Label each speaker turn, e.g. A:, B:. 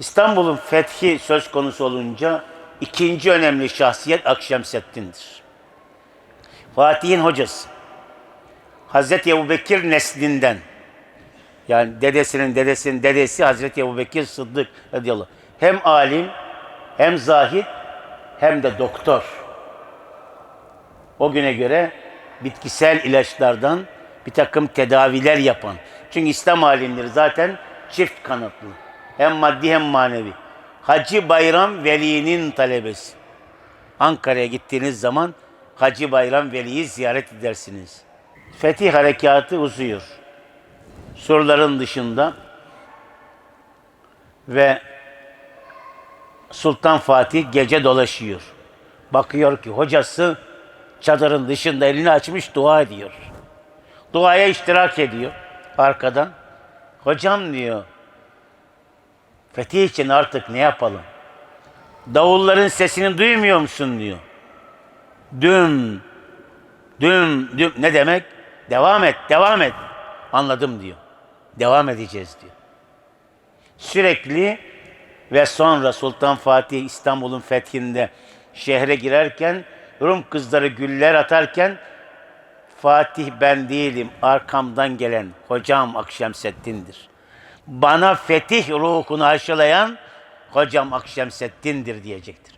A: İstanbul'un fethi söz konusu olunca ikinci önemli şahsiyet Akşemseddin'dir. Fatih'in hocası. Hazreti Ebubekir neslinden yani dedesinin dedesinin dedesi Hazreti Ebubekir Sıddık radıyallahu. Hem alim hem zahid hem de doktor. O güne göre bitkisel ilaçlardan bir takım tedaviler yapan. Çünkü İslam alimleri zaten çift kanatlı. Hem maddi hem manevi. Hacı Bayram Veli'nin talebesi. Ankara'ya gittiğiniz zaman Hacı Bayram Veli'yi ziyaret edersiniz. Fetih harekatı uzuyor. Soruların dışında ve Sultan Fatih gece dolaşıyor. Bakıyor ki hocası çadırın dışında elini açmış dua ediyor. Duaya iştirak ediyor arkadan. Hocam diyor, fetih için artık ne yapalım? Davulların sesini duymuyor musun diyor. Düm, düm, düm. Ne demek? Devam et, devam et. Anladım diyor. Devam edeceğiz diyor. Sürekli ve sonra Sultan Fatih İstanbul'un fethinde şehre girerken Rum kızları güller atarken Fatih ben değilim arkamdan gelen hocam Akşemseddin'dir. Bana fetih ruhunu aşılayan hocam Akşemseddin'dir diyecektir.